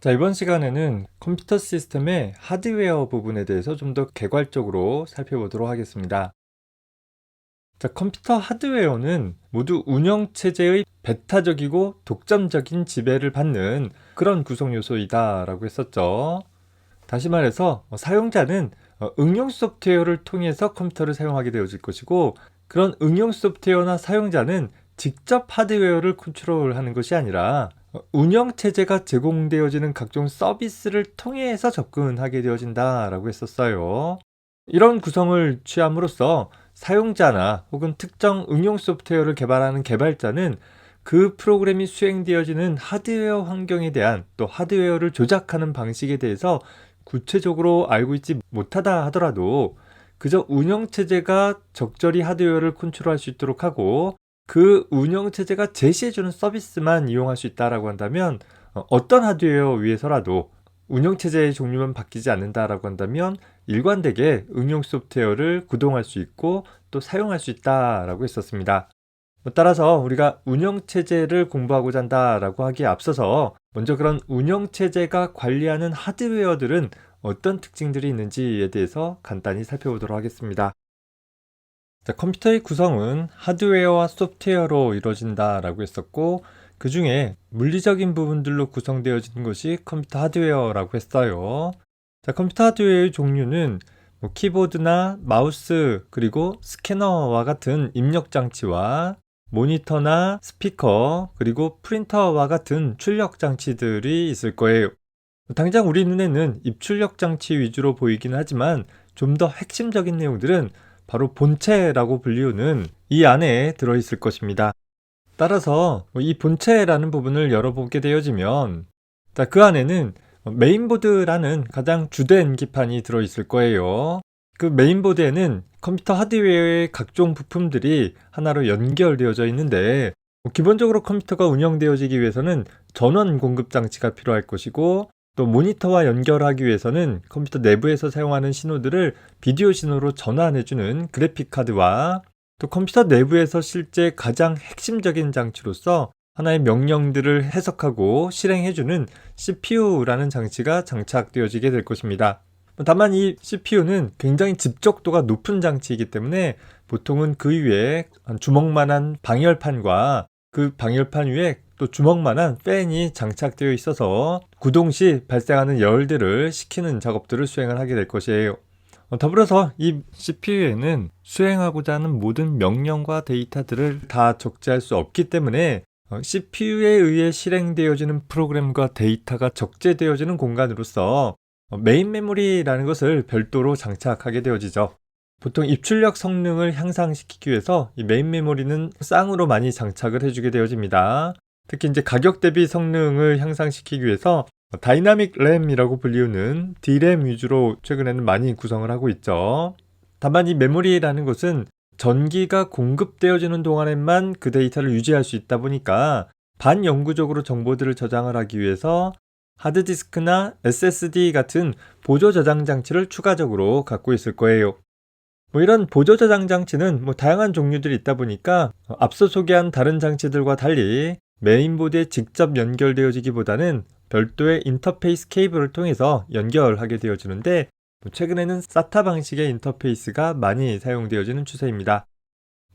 자, 이번 시간에는 컴퓨터 시스템의 하드웨어 부분에 대해서 좀 더 개괄적으로 살펴보도록 하겠습니다. 자, 컴퓨터 하드웨어는 모두 운영체제의 배타적이고 독점적인 지배를 받는 그런 구성 요소이다라고 했었죠. 다시 말해서 어, 사용자는 어, 응용 소프트웨어를 통해서 컴퓨터를 사용하게 되어질 것이고 그런 응용 소프트웨어나 사용자는 직접 하드웨어를 컨트롤하는 것이 아니라 어, 운영 체제가 제공되어지는 각종 서비스를 통해서 접근하게 되어진다라고 했었어요. 이런 구성을 취함으로써 사용자나 혹은 특정 응용 소프트웨어를 개발하는 개발자는 그 프로그램이 수행되어지는 하드웨어 환경에 대한 또 하드웨어를 조작하는 방식에 대해서 구체적으로 알고 있지 못하다 하더라도 그저 운영체제가 적절히 하드웨어를 컨트롤할 수 있도록 하고 그 운영 체제가 제시해주는 서비스만 이용할 수 있다라고 한다면 어, 어떤 하드웨어 위에서라도 운영 체제의 종류만 바뀌지 않는다라고 한다면 일관되게 응용 소프트웨어를 구동할 수 있고 또 사용할 수 있다라고 했었습니다. 뭐 따라서 우리가 운영체제를 공부하고자 한다라고 하기에 앞서서 먼저 그런 운영체제가 관리하는 하드웨어들은 어떤 특징들이 있는지에 대해서 간단히 살펴보도록 하겠습니다. 자, 컴퓨터의 구성은 하드웨어와 소프트웨어로 이루어진다라고 했었고 그 중에 물리적인 부분들로 구성되어진 것이 컴퓨터 하드웨어라고 했어요. 자, 컴퓨터 하드웨어의 종류는 뭐 키보드나 마우스 그리고 스캐너와 같은 입력 장치와 모니터나 스피커 그리고 프린터와 같은 출력 장치들이 있을 거예요. 당장 우리 눈에는 입출력 장치 위주로 보이긴 하지만 좀 더 핵심적인 내용들은 바로 본체라고 불리우는 이 안에 들어있을 것입니다. 따라서 이 본체라는 부분을 열어보게 되어지면 그 안에는 메인보드라는 가장 주된 기판이 들어있을 거예요. 그 메인보드에는 컴퓨터 하드웨어의 각종 부품들이 하나로 연결되어져 있는데 기본적으로 컴퓨터가 운영되어지기 위해서는 전원 공급 장치가 필요할 것이고 또 모니터와 연결하기 위해서는 컴퓨터 내부에서 사용하는 신호들을 비디오 신호로 전환해주는 그래픽 카드와 또 컴퓨터 내부에서 실제 가장 핵심적인 장치로서 하나의 명령들을 해석하고 실행해주는 CPU라는 장치가 장착되어지게 될 것입니다. 다만 이 CPU는 굉장히 집적도가 높은 장치이기 때문에 보통은 그 위에 주먹만한 방열판과 그 방열판 위에 또 주먹만한 팬이 장착되어 있어서 구동 시 발생하는 열들을 식히는 작업들을 수행을 하게 될 것이에요. 어, 더불어서 이 CPU에는 수행하고자 하는 모든 명령과 데이터들을 다 적재할 수 없기 때문에 CPU에 어, 의해 실행되어지는 프로그램과 데이터가 적재되어지는 공간으로서 어, 메인 메모리라는 것을 별도로 장착하게 되어지죠. 보통 입출력 성능을 향상시키기 위해서 이 메인 메모리는 쌍으로 많이 장착을 해주게 되어집니다. 특히 이제 가격 대비 성능을 향상시키기 위해서 다이나믹 램이라고 불리우는 D램 위주로 최근에는 많이 구성을 하고 있죠. 다만 이 메모리라는 것은 전기가 공급되어지는 동안에만 그 데이터를 유지할 수 있다 보니까 반영구적으로 정보들을 저장을 하기 위해서 하드디스크나 SSD 같은 보조 저장 장치를 추가적으로 갖고 있을 거예요. 뭐 이런 보조 저장 장치는 뭐 다양한 종류들이 있다 보니까 앞서 소개한 다른 장치들과 달리 메인보드에 직접 연결되어지기보다는 별도의 인터페이스 케이블을 통해서 연결하게 되어지는데 뭐 최근에는 SATA 방식의 인터페이스가 많이 사용되어지는 추세입니다.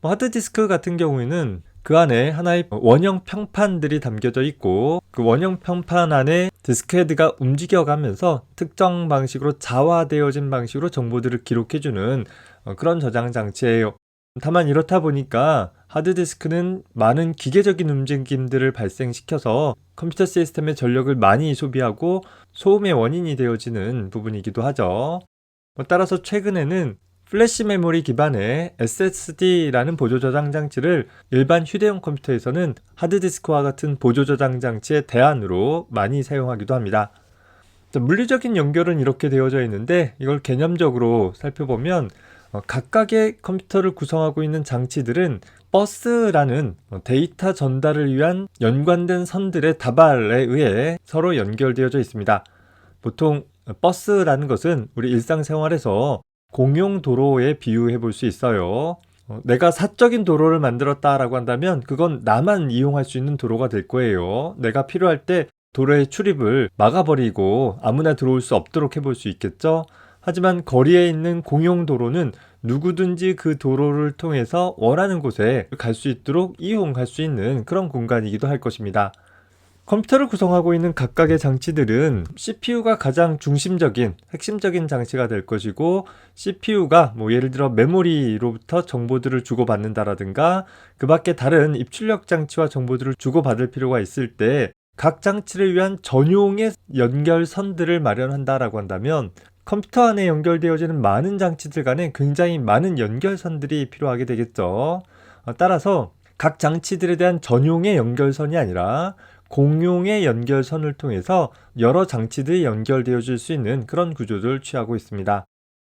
뭐 하드디스크 같은 경우에는 그 안에 하나의 원형 평판들이 담겨져 있고 그 원형 평판 안에 디스크 헤드가 움직여가면서 특정 방식으로 자화되어진 방식으로 정보들을 기록해주는 어, 그런 저장 장치예요. 다만 이렇다 보니까 하드디스크는 많은 기계적인 움직임들을 발생시켜서 컴퓨터 시스템의 전력을 많이 소비하고 소음의 원인이 되어지는 부분이기도 하죠. 뭐 따라서 최근에는 플래시 메모리 기반의 SSD라는 보조 저장 장치를 일반 휴대용 컴퓨터에서는 하드디스크와 같은 보조 저장 장치의 대안으로 많이 사용하기도 합니다. 물리적인 연결은 이렇게 되어져 있는데 이걸 개념적으로 살펴보면 어, 각각의 컴퓨터를 구성하고 있는 장치들은 버스라는 데이터 전달을 위한 연관된 선들의 다발에 의해 서로 연결되어져 있습니다. 보통 버스라는 것은 우리 일상생활에서 공용 도로에 비유해 볼 수 있어요. 어, 내가 사적인 도로를 만들었다라고 한다면 그건 나만 이용할 수 있는 도로가 될 거예요. 내가 필요할 때 도로의 출입을 막아버리고 아무나 들어올 수 없도록 해볼 수 있겠죠. 하지만 거리에 있는 공용 도로는 누구든지 그 도로를 통해서 원하는 곳에 갈 수 있도록 이용할 수 있는 그런 공간이기도 할 것입니다. 컴퓨터를 구성하고 있는 각각의 장치들은 CPU가 가장 중심적인 핵심적인 장치가 될 것이고 CPU가 뭐 예를 들어 메모리로부터 정보들을 주고받는다라든가 그 밖에 다른 입출력 장치와 정보들을 주고받을 필요가 있을 때 각 장치를 위한 전용의 연결선들을 마련한다라고 한다면 컴퓨터 안에 연결되어지는 많은 장치들 간에 굉장히 많은 연결선들이 필요하게 되겠죠. 어, 따라서 각 장치들에 대한 전용의 연결선이 아니라 공용의 연결선을 통해서 여러 장치들이 연결되어질 수 있는 그런 구조를 취하고 있습니다.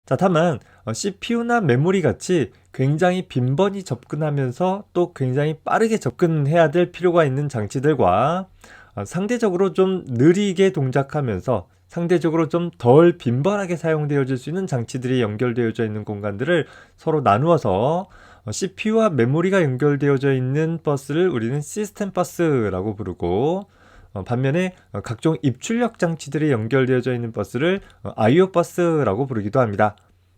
자, 다만 어, CPU나 메모리 같이 굉장히 빈번히 접근하면서 또 굉장히 빠르게 접근해야 될 필요가 있는 장치들과 어, 상대적으로 좀 느리게 동작하면서 상대적으로 좀 덜 빈번하게 사용되어질 수 있는 장치들이 연결되어져 있는 공간들을 서로 나누어서 어, CPU와 메모리가 연결되어져 있는 버스를 우리는 시스템 버스라고 부르고 어, 반면에 어, 각종 입출력 장치들이 연결되어져 있는 버스를 어, I/O 버스라고 부르기도 합니다.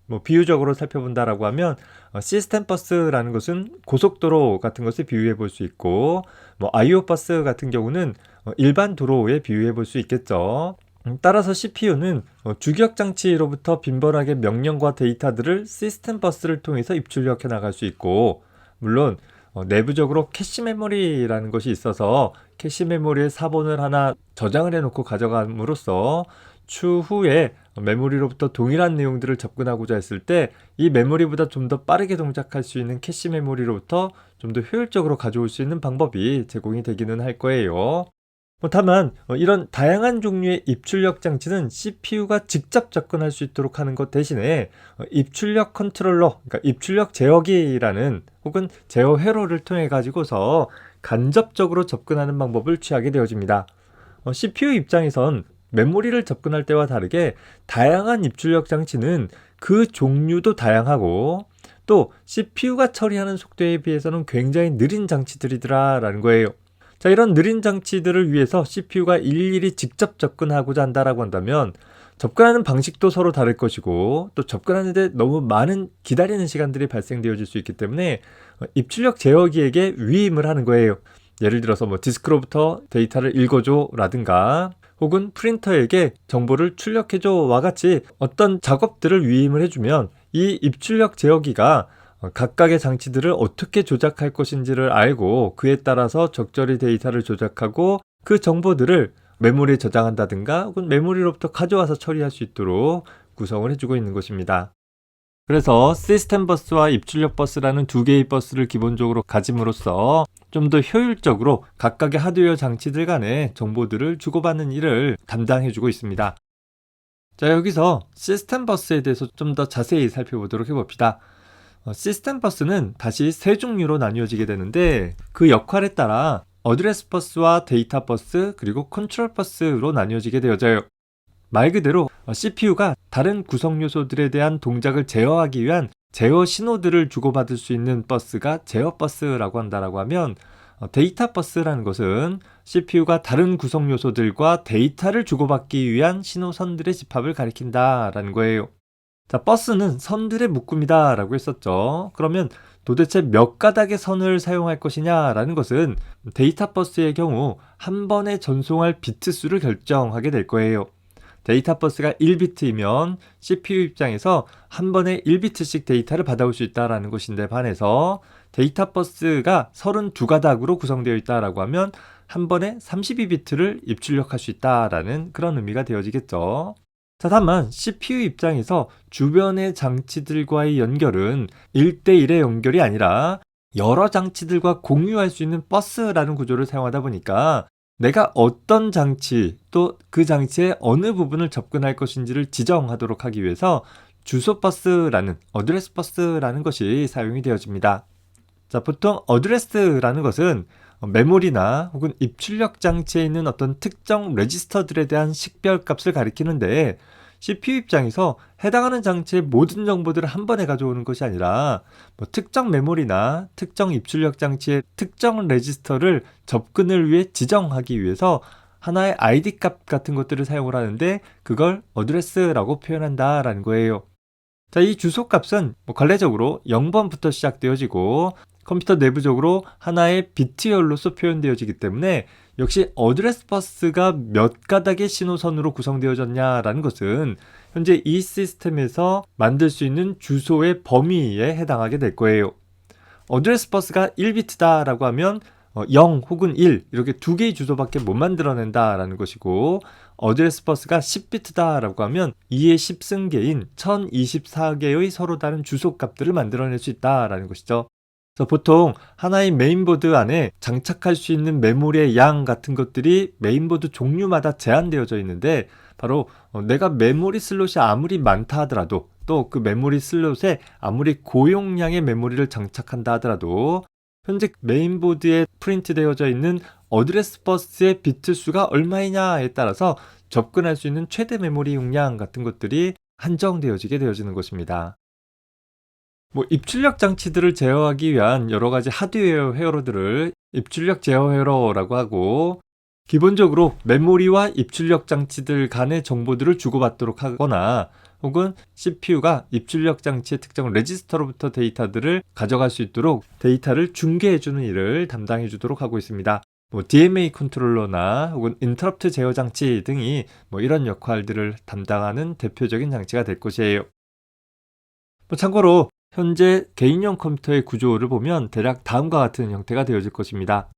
뭐 비유적으로 살펴본다라고 하면 어, 시스템 버스라는 것은 고속도로 같은 것을 비유해 볼 수 있고 뭐 I/O 버스 같은 경우는 어, 일반 도로에 비유해 볼 수 있겠죠. 음, 따라서 CPU는 어, 주기억 장치로부터 빈번하게 명령과 데이터들을 시스템 버스를 통해서 입출력해 나갈 수 있고 물론 어, 내부적으로 캐시 메모리라는 것이 있어서 캐시 메모리에 사본을 하나 저장을 해놓고 가져감으로써 추후에 메모리로부터 동일한 내용들을 접근하고자 했을 때 이 메모리보다 좀 더 빠르게 동작할 수 있는 캐시 메모리로부터 좀 더 효율적으로 가져올 수 있는 방법이 제공이 되기는 할 거예요. 뭐 다만 어, 이런 다양한 종류의 입출력 장치는 CPU가 직접 접근할 수 있도록 하는 것 대신에 어, 입출력 컨트롤러, 그러니까 입출력 제어기라는 혹은 제어 회로를 통해 가지고서 간접적으로 접근하는 방법을 취하게 되어집니다. 어, CPU 입장에선 메모리를 접근할 때와 다르게 다양한 입출력 장치는 그 종류도 다양하고 또 CPU가 처리하는 속도에 비해서는 굉장히 느린 장치들이더라라는 거예요. 자, 이런 느린 장치들을 위해서 CPU가 일일이 직접 접근하고자 한다라고 한다면 접근하는 방식도 서로 다를 것이고 또 접근하는데 너무 많은 기다리는 시간들이 발생되어질 수 있기 때문에 어, 입출력 제어기에게 위임을 하는 거예요. 예를 들어서 뭐 디스크로부터 데이터를 읽어줘 라든가 혹은 프린터에게 정보를 출력해줘와 같이 어떤 작업들을 위임을 해주면 이 입출력 제어기가 어, 각각의 장치들을 어떻게 조작할 것인지를 알고 그에 따라서 적절히 데이터를 조작하고 그 정보들을 메모리에 저장한다든가 혹은 메모리로부터 가져와서 처리할 수 있도록 구성을 해주고 있는 것입니다. 그래서 시스템 버스와 입출력 버스라는 두 개의 버스를 기본적으로 가짐으로써 좀 더 효율적으로 각각의 하드웨어 장치들 간의 정보들을 주고받는 일을 담당해주고 있습니다. 자, 여기서 시스템 버스에 대해서 좀 더 자세히 살펴보도록 해봅시다. 어, 시스템 버스는 다시 세 종류로 나뉘어지게 되는데 그 역할에 따라 어드레스 버스와 데이터 버스 그리고 컨트롤 버스로 나뉘어지게 되어져요. 말 그대로 CPU가 다른 구성 요소들에 대한 동작을 제어하기 위한 제어 신호들을 주고받을 수 있는 버스가 제어 버스라고 한다라고 하면 어, 데이터 버스라는 것은 CPU가 다른 구성 요소들과 데이터를 주고받기 위한 신호선들의 집합을 가리킨다라는 거예요. 자, 버스는 선들의 묶음이다 라고 했었죠. 그러면 도대체 몇 가닥의 선을 사용할 것이냐라는 것은 데이터 버스의 경우 한 번에 전송할 비트 수를 결정하게 될 거예요. 데이터 버스가 1비트이면 CPU 입장에서 한 번에 1비트씩 데이터를 받아올 수 있다라는 것인데 반해서 데이터 버스가 32가닥으로 구성되어 있다라고 하면 한 번에 32비트를 입출력할 수 있다라는 그런 의미가 되어지겠죠. 자, 다만 CPU 입장에서 주변의 장치들과의 연결은 1대1의 연결이 아니라 여러 장치들과 공유할 수 있는 버스라는 구조를 사용하다 보니까 내가 어떤 장치 또 그 장치의 어느 부분을 접근할 것인지를 지정하도록 하기 위해서 주소 버스라는 어드레스 버스라는 것이 사용이 되어집니다. 자, 보통 어드레스라는 것은 메모리나 혹은 입출력 장치에 있는 어떤 특정 레지스터들에 대한 식별 값을 가리키는데 CPU 입장에서 해당하는 장치의 모든 정보들을 한 번에 가져오는 것이 아니라 뭐 특정 메모리나 특정 입출력 장치의 특정 레지스터를 접근을 위해 지정하기 위해서 하나의 id 값 같은 것들을 사용을 하는데 그걸 어드레스라고 표현한다라는 거예요. 자, 이 주소 값은 뭐 관례적으로 0번부터 시작되어지고 컴퓨터 내부적으로 하나의 비트열로서 표현되어지기 때문에 역시 어드레스 버스가 몇 가닥의 신호선으로 구성되어졌냐라는 것은 현재 이 시스템에서 만들 수 있는 주소의 범위에 해당하게 될 거예요. 어드레스 버스가 1비트다라고 하면 0 혹은 1 이렇게 두 개의 주소밖에 못 만들어낸다라는 것이고 어드레스 버스가 10비트다라고 하면 2의 10승계인 1024개의 서로 다른 주소 값들을 만들어낼 수 있다라는 것이죠. 그래서 보통 하나의 메인보드 안에 장착할 수 있는 메모리의 양 같은 것들이 메인보드 종류마다 제한되어져 있는데 바로 어, 내가 메모리 슬롯이 아무리 많다 하더라도 또 그 메모리 슬롯에 아무리 고용량의 메모리를 장착한다 하더라도 현재 메인보드에 프린트되어져 있는 어드레스 버스의 비트 수가 얼마이냐에 따라서 접근할 수 있는 최대 메모리 용량 같은 것들이 한정되어지게 되어지는 것입니다. 뭐 입출력 장치들을 제어하기 위한 여러 가지 하드웨어 회로들을 입출력 제어 회로라고 하고 기본적으로 메모리와 입출력 장치들 간의 정보들을 주고받도록 하거나 혹은 CPU가 입출력 장치의 특정 레지스터로부터 데이터들을 가져갈 수 있도록 데이터를 중계해주는 일을 담당해 주도록 하고 있습니다. 뭐 DMA 컨트롤러나 혹은 인터럽트 제어 장치 등이 뭐 이런 역할들을 담당하는 대표적인 장치가 될 것이에요. 뭐 참고로 현재 개인용 컴퓨터의 구조를 보면 대략 다음과 같은 형태가 되어질 것입니다.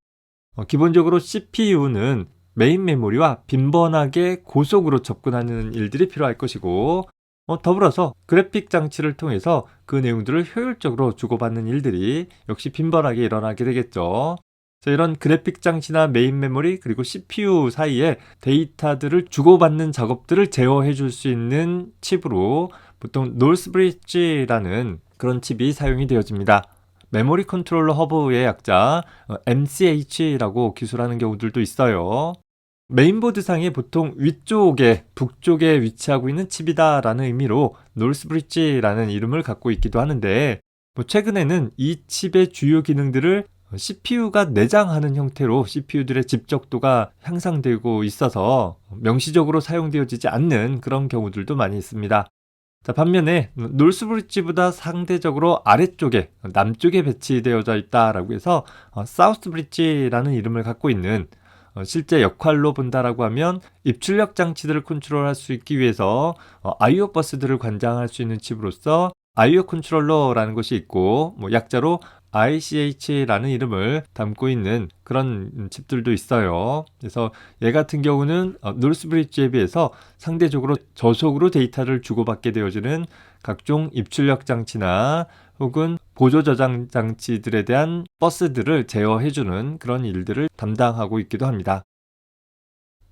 어, 기본적으로 CPU는 메인 메모리와 빈번하게 고속으로 접근하는 일들이 필요할 것이고 어, 더불어서 그래픽 장치를 통해서 그 내용들을 효율적으로 주고받는 일들이 역시 빈번하게 일어나게 되겠죠. 자, 이런 그래픽 장치나 메인 메모리 그리고 CPU 사이에 데이터들을 주고받는 작업들을 제어해 줄 수 있는 칩으로 보통 놀스브리지라는 그런 칩이 사용이 되어집니다. 메모리 컨트롤러 허브의 약자 어, MCH라고 기술하는 경우들도 있어요. 메인보드 상에 보통 위쪽에 북쪽에 위치하고 있는 칩이다라는 의미로 놀스브리지라는 이름을 갖고 있기도 하는데 뭐 최근에는 이 칩의 주요 기능들을 CPU가 내장하는 형태로 CPU들의 집적도가 향상되고 있어서 명시적으로 사용되어지지 않는 그런 경우들도 많이 있습니다. 자, 반면에 놀스브리지보다 상대적으로 아래쪽에 남쪽에 배치되어져 있다라고 해서 어, 사우스브리지라는 이름을 갖고 있는 어, 실제 역할로 본다라고 하면 입출력 장치들을 컨트롤할 수 있기 위해서 어, I/O 버스들을 관장할 수 있는 칩으로서 I/O 컨트롤러라는 것이 있고 뭐 약자로 ICH라는 이름을 담고 있는 그런 칩들도 있어요. 그래서 얘 같은 경우는 어, 놀스브리지에 비해서 상대적으로 저속으로 데이터를 주고받게 되어지는 각종 입출력 장치나 혹은 보조 저장 장치들에 대한 버스들을 제어해주는 그런 일들을 담당하고 있기도 합니다.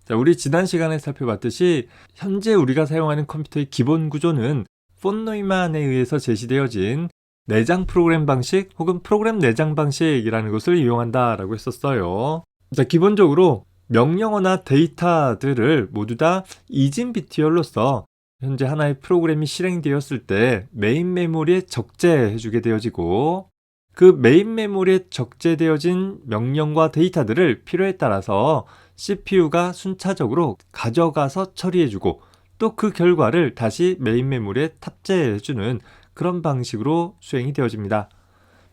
자, 우리 지난 시간에 살펴봤듯이 현재 우리가 사용하는 컴퓨터의 기본 구조는 폰 노이만에 의해서 제시되어진 내장 프로그램 방식 혹은 프로그램 내장 방식이라는 것을 이용한다라고 했었어요. 자, 기본적으로 명령어나 데이터들을 모두 다 이진 비트열로서 현재 하나의 프로그램이 실행되었을 때 메인 메모리에 적재해주게 되어지고 그 메인 메모리에 적재되어진 명령과 데이터들을 필요에 따라서 CPU가 순차적으로 가져가서 처리해주고 또 그 결과를 다시 메인 메모리에 탑재해주는 그런 방식으로 수행이 되어집니다.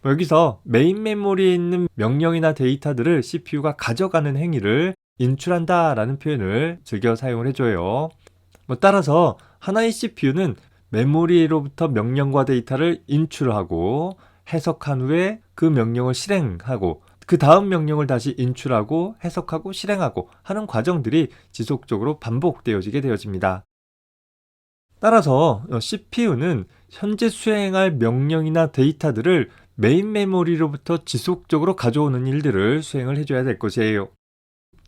뭐 여기서 메인 메모리에 있는 명령이나 데이터들을 CPU가 가져가는 행위를 인출한다 라는 표현을 즐겨 사용을 해줘요. 뭐 따라서 하나의 CPU는 메모리로부터 명령과 데이터를 인출하고 해석한 후에 그 명령을 실행하고 그 다음 명령을 다시 인출하고 해석하고 실행하고 하는 과정들이 지속적으로 반복되어지게 되어집니다. 따라서 CPU는 현재 수행할 명령이나 데이터들을 메인 메모리로부터 지속적으로 가져오는 일들을 수행을 해줘야 될 것이에요.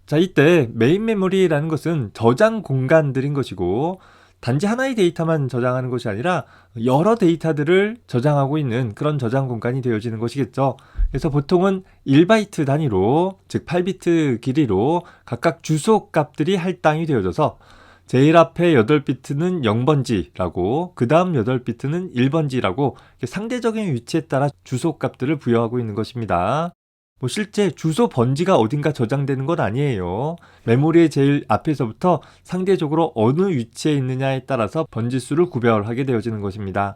자, 이때 메인 메모리라는 것은 저장 공간들인 것이고, 단지 하나의 데이터만 저장하는 것이 아니라 여러 데이터들을 저장하고 있는 그런 저장 공간이 되어지는 것이겠죠. 그래서 보통은 1바이트 단위로, 즉 8비트 길이로 각각 주소 값들이 할당이 되어져서 제일 앞에 8비트는 0번지라고 그 다음 8비트는 1번지라고 상대적인 위치에 따라 주소 값들을 부여하고 있는 것입니다. 뭐 실제 주소 번지가 어딘가 저장되는 건 아니에요. 메모리의 제일 앞에서부터 상대적으로 어느 위치에 있느냐에 따라서 번지 수를 구별하게 되어지는 것입니다.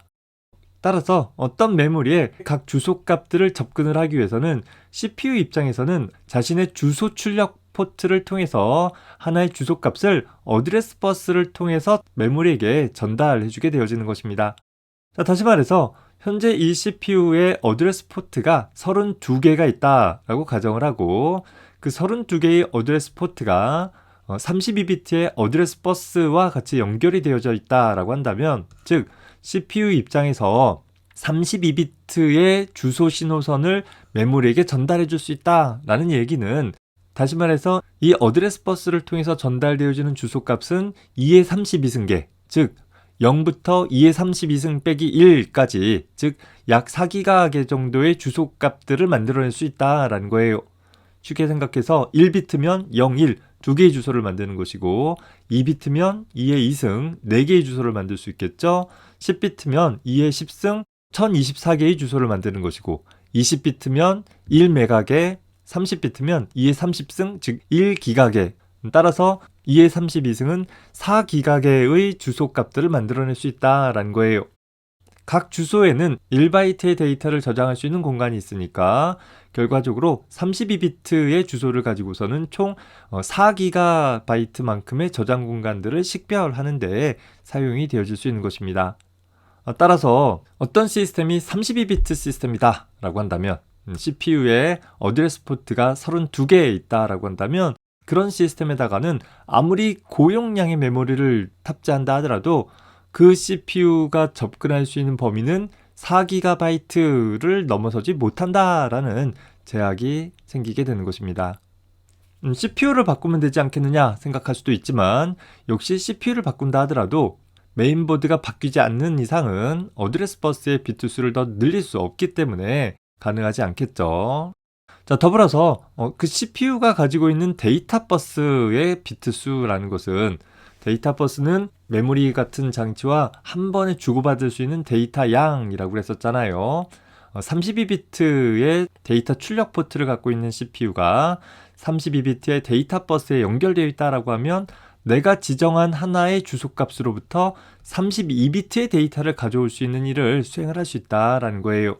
따라서 어떤 메모리에 각 주소 값들을 접근을 하기 위해서는 CPU 입장에서는 자신의 주소 출력 포트를 통해서 하나의 주소 값을 어드레스 버스를 통해서 메모리에게 전달해 주게 되어지는 것입니다. 자, 다시 말해서 현재 이 CPU의 어드레스 포트가 32개가 있다라고 가정을 하고 그 32개의 어드레스 포트가 32비트의 어드레스 버스와 같이 연결이 되어져 있다라고 한다면 즉 CPU 입장에서 32비트의 주소 신호선을 메모리에게 전달해 줄 수 있다라는 얘기는 다시 말해서 이 어드레스 버스를 통해서 전달되어지는 주소 값은 2의 32승계, 즉 0부터 2의 32승 빼기 1까지, 즉 약 4기가계 정도의 주소 값들을 만들어낼 수 있다라는 거예요. 쉽게 생각해서 1비트면 0, 1, 두 개의 주소를 만드는 것이고 2비트면 2의 2승, 4개의 주소를 만들 수 있겠죠. 10비트면 2의 10승, 1024개의 주소를 만드는 것이고 20비트면 1메가계, 30비트면 2의 30승, 즉 1기가계. 따라서 2의 32승은 4기가계의 주소 값들을 만들어낼 수 있다라는 거예요. 각 주소에는 1바이트의 데이터를 저장할 수 있는 공간이 있으니까 결과적으로 32비트의 주소를 가지고서는 총 4기가바이트만큼의 저장 공간들을 식별하는데 사용이 되어질 수 있는 것입니다. 어, 따라서 어떤 시스템이 32비트 시스템이다 라고 한다면 CPU에 어드레스 포트가 32개 있다라고 한다면 그런 시스템에다가는 아무리 고용량의 메모리를 탑재한다 하더라도 그 CPU가 접근할 수 있는 범위는 4기가바이트를 넘어서지 못한다라는 제약이 생기게 되는 것입니다. 음, CPU를 바꾸면 되지 않겠느냐 생각할 수도 있지만 역시 CPU를 바꾼다 하더라도 메인보드가 바뀌지 않는 이상은 어드레스 버스의 비트 수를 더 늘릴 수 없기 때문에 가능하지 않겠죠. 자, 더불어서 어, 그 CPU가 가지고 있는 데이터 버스의 비트 수라는 것은 데이터 버스는 메모리 같은 장치와 한 번에 주고받을 수 있는 데이터 양이라고 했었잖아요. 어, 32비트의 데이터 출력 포트를 갖고 있는 CPU가 32비트의 데이터 버스에 연결되어 있다라고 하면 내가 지정한 하나의 주소값으로부터 32비트의 데이터를 가져올 수 있는 일을 수행을 할 수 있다라는 거예요.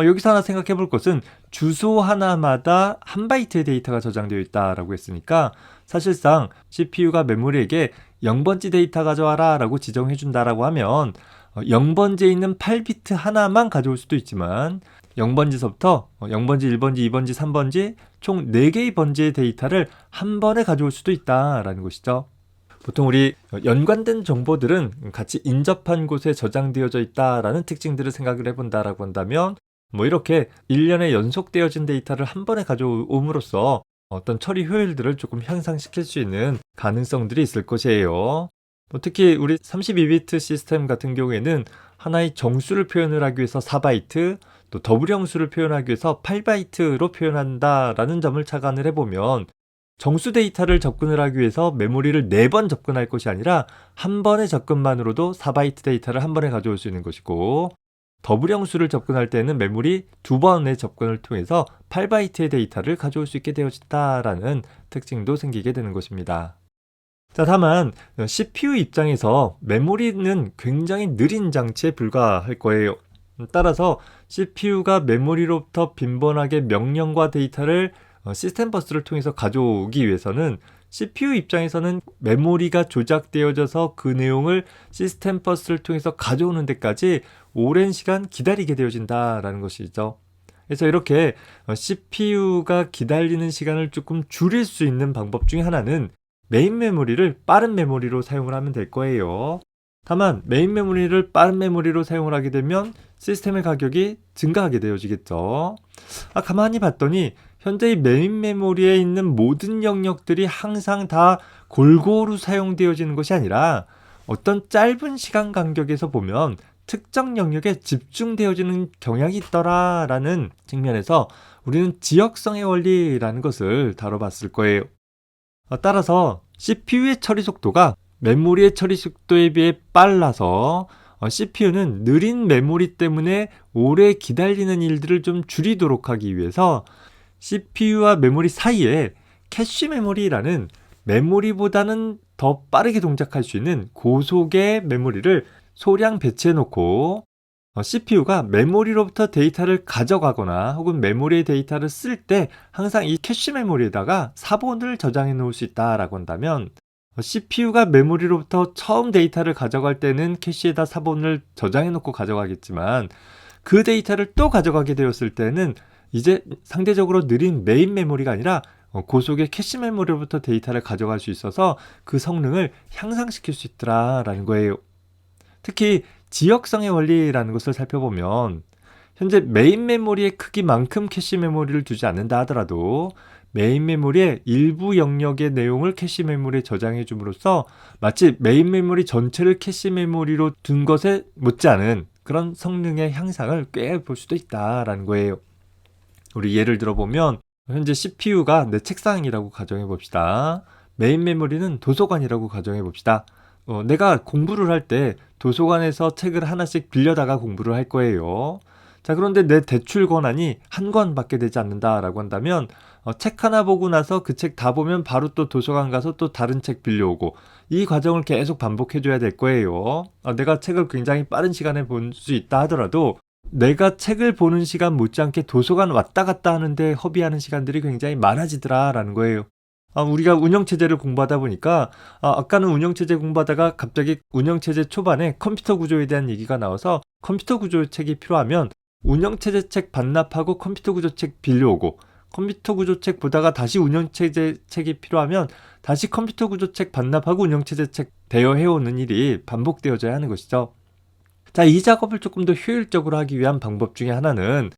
어, 여기서 하나 생각해 볼 것은 주소 하나마다 한 바이트의 데이터가 저장되어 있다라고 했으니까 사실상 CPU가 메모리에게 0번지 데이터 가져와라 라고 지정해 준다라고 하면 0번지에 어, 있는 8비트 하나만 가져올 수도 있지만 0번지서부터 0번지, 1번지, 2번지, 3번지 총 4개의 번지의 데이터를 한 번에 가져올 수도 있다라는 것이죠. 보통 우리 연관된 정보들은 같이 인접한 곳에 저장되어져 있다라는 특징들을 생각을 해본다라고 한다면 뭐 이렇게 1년에 연속되어진 데이터를 한 번에 가져옴으로써 어떤 처리 효율들을 조금 향상시킬 수 있는 가능성들이 있을 것이에요. 뭐 특히 우리 32비트 시스템 같은 경우에는 하나의 정수를 표현을 하기 위해서 4바이트, 또 더블 형수를 표현하기 위해서 8바이트로 표현한다라는 점을 착안을 해보면 정수 데이터를 접근을 하기 위해서 메모리를 4번 접근할 것이 아니라 한 번의 접근만으로도 4바이트 데이터를 한 번에 가져올 수 있는 것이고 더블 형수를 접근할 때는 메모리 두 번의 접근을 통해서 8바이트의 데이터를 가져올 수 있게 되어진다라는 특징도 생기게 되는 것입니다. 자, 다만 CPU 입장에서 메모리는 굉장히 느린 장치에 불과할 거예요. 따라서 CPU가 메모리로부터 빈번하게 명령과 데이터를 시스템 버스를 통해서 가져오기 위해서는 CPU 입장에서는 메모리가 조작되어져서 그 내용을 시스템 버스를 통해서 가져오는 데까지 오랜 시간 기다리게 되어진다라는 것이죠. 그래서 이렇게 CPU가 기다리는 시간을 조금 줄일 수 있는 방법 중에 하나는 메인 메모리를 빠른 메모리로 사용을 하면 될 거예요. 다만 메인 메모리를 빠른 메모리로 사용을 하게 되면 시스템의 가격이 증가하게 되어지겠죠. 아, 가만히 봤더니 현재 이 메인 메모리에 있는 모든 영역들이 항상 다 골고루 사용되어지는 것이 아니라 어떤 짧은 시간 간격에서 보면 특정 영역에 집중되어지는 경향이 있더라라는 측면에서 우리는 지역성의 원리라는 것을 다뤄봤을 거예요. 어, 따라서 CPU의 처리 속도가 메모리의 처리 속도에 비해 빨라서 CPU는 느린 메모리 때문에 오래 기다리는 일들을 좀 줄이도록 하기 위해서 CPU와 메모리 사이에 캐시 메모리라는 메모리보다는 더 빠르게 동작할 수 있는 고속의 메모리를 소량 배치해 놓고 CPU가 메모리로부터 데이터를 가져가거나 혹은 메모리의 데이터를 쓸 때 항상 이 캐시 메모리에다가 사본을 저장해 놓을 수 있다라고 한다면 CPU가 메모리로부터 처음 데이터를 가져갈 때는 캐시에다 사본을 저장해 놓고 가져가겠지만 그 데이터를 또 가져가게 되었을 때는 이제 상대적으로 느린 메인 메모리가 아니라 어, 고속의 캐시 메모리로부터 데이터를 가져갈 수 있어서 그 성능을 향상시킬 수 있더라라는 거예요. 특히 지역성의 원리라는 것을 살펴보면 현재 메인 메모리의 크기만큼 캐시 메모리를 두지 않는다 하더라도 메인 메모리의 일부 영역의 내용을 캐시 메모리에 저장해 줌으로써 마치 메인 메모리 전체를 캐시 메모리로 둔 것에 못지않은 그런 성능의 향상을 꽤 볼 수도 있다라는 거예요. 우리 예를 들어 보면 현재 CPU가 내 책상이라고 가정해 봅시다. 메인 메모리는 도서관이라고 가정해 봅시다. 어, 내가 공부를 할 때 도서관에서 책을 하나씩 빌려다가 공부를 할 거예요. 자, 그런데 내 대출 권한이 한 권밖에 되지 않는다라고 한다면 어, 책 하나 보고 나서 그 책 다 보면 바로 또 도서관 가서 또 다른 책 빌려오고 이 과정을 계속 반복해 줘야 될 거예요. 어, 내가 책을 굉장히 빠른 시간에 볼 수 있다 하더라도 내가 책을 보는 시간 못지않게 도서관 왔다 갔다 하는데 허비하는 시간들이 굉장히 많아지더라라는 거예요. 아, 우리가 운영체제를 공부하다 보니까 아, 아까는 운영체제 공부하다가 갑자기 운영체제 초반에 컴퓨터 구조에 대한 얘기가 나와서 컴퓨터 구조 책이 필요하면 운영체제 책 반납하고 컴퓨터 구조 책 빌려오고 컴퓨터 구조 책 보다가 다시 운영체제 책이 필요하면 다시 컴퓨터 구조 책 반납하고 운영체제 책 대여해오는 일이 반복되어져야 하는 것이죠. 자, 이 작업을 조금 더 효율적으로 하기 위한 방법 중에 하나는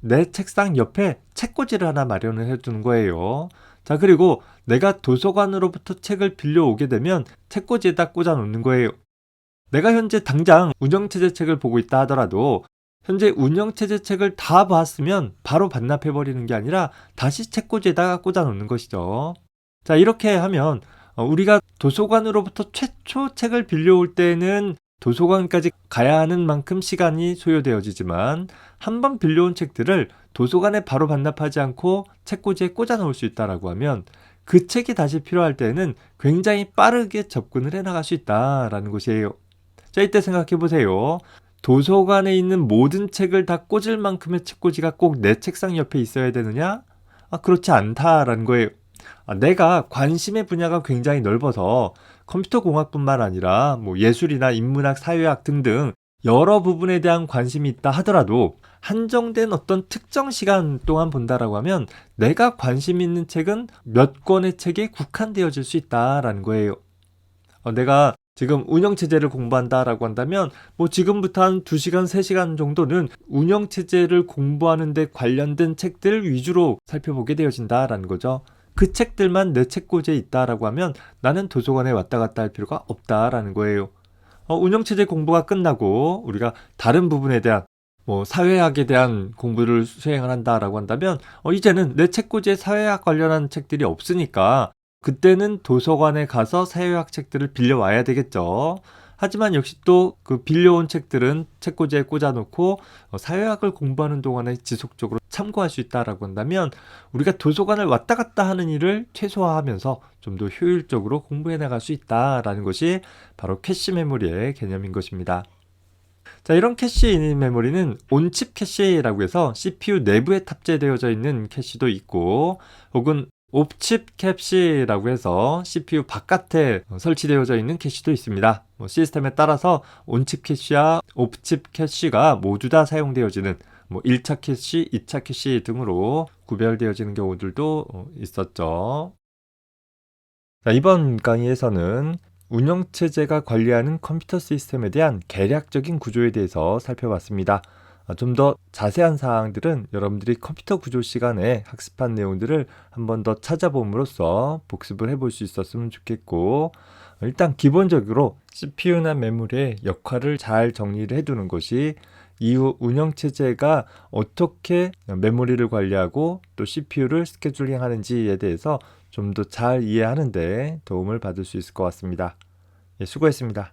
내 책상 옆에 책꽂이를 하나 마련을 해두는 거예요. 자, 그리고 내가 도서관으로부터 책을 빌려오게 되면 책꽂이에다 꽂아 놓는 거예요. 내가 현재 당장 운영체제 책을 보고 있다 하더라도 현재 운영체제 책을 다 봤으면 바로 반납해버리는 게 아니라 다시 책꽂이에다가 꽂아 놓는 것이죠. 자, 이렇게 하면 어, 우리가 도서관으로부터 최초 책을 빌려올 때는 도서관까지 가야 하는 만큼 시간이 소요되어지지만 한 번 빌려온 책들을 도서관에 바로 반납하지 않고 책꽂이에 꽂아 놓을 수 있다라고 하면 그 책이 다시 필요할 때는 굉장히 빠르게 접근을 해 나갈 수 있다라는 것이에요. 자, 이때 생각해 보세요. 도서관에 있는 모든 책을 다 꽂을 만큼의 책꽂이가 꼭 내 책상 옆에 있어야 되느냐? 아, 그렇지 않다라는 거예요. 아, 내가 관심의 분야가 굉장히 넓어서 컴퓨터 공학뿐만 아니라 뭐 예술이나 인문학, 사회학 등등 여러 부분에 대한 관심이 있다 하더라도 한정된 어떤 특정 시간 동안 본다라고 하면 내가 관심 있는 책은 몇 권의 책에 국한되어질 수 있다라는 거예요. 어, 내가 지금 운영체제를 공부한다라고 한다면 뭐 지금부터 한 2시간, 3시간 정도는 운영체제를 공부하는데 관련된 책들 위주로 살펴보게 되어진다라는 거죠. 그 책들만 내 책꽂이에 있다라고 하면 나는 도서관에 왔다 갔다 할 필요가 없다라는 거예요. 어, 운영체제 공부가 끝나고 우리가 다른 부분에 대한 뭐 사회학에 대한 공부를 수행을 한다라고 한다면 어, 이제는 내 책꽂이에 사회학 관련한 책들이 없으니까 그때는 도서관에 가서 사회학 책들을 빌려 와야 되겠죠. 하지만 역시 또 그 빌려온 책들은 책꽂이에 꽂아놓고 어, 사회학을 공부하는 동안에 지속적으로 참고할 수 있다라고 한다면 우리가 도서관을 왔다 갔다 하는 일을 최소화하면서 좀 더 효율적으로 공부해 나갈 수 있다라는 것이 바로 캐시 메모리의 개념인 것입니다. 자, 이런 캐시 메모리는 온칩 캐시라고 해서 CPU 내부에 탑재되어져 있는 캐시도 있고 혹은 옵칩 캐시라고 해서 CPU 바깥에 설치되어져 있는 캐시도 있습니다. 뭐 시스템에 따라서 온칩 캐시와 옵칩 캐시가 모두 다 사용되어지는 뭐 1차 캐시, 2차 캐시 등으로 구별되어지는 경우들도 어, 있었죠. 자, 이번 강의에서는 운영체제가 관리하는 컴퓨터 시스템에 대한 개략적인 구조에 대해서 살펴봤습니다. 아, 좀더 자세한 사항들은 여러분들이 컴퓨터 구조 시간에 학습한 내용들을 한 번 더 찾아봄으로써 복습을 해볼 수 있었으면 좋겠고 일단 기본적으로 CPU나 메모리의 역할을 잘 정리를 해두는 것이 이후 운영체제가 어떻게 메모리를 관리하고 또 CPU를 스케줄링 하는지에 대해서 좀 더 잘 이해하는데 도움을 받을 수 있을 것 같습니다. 예, 수고했습니다.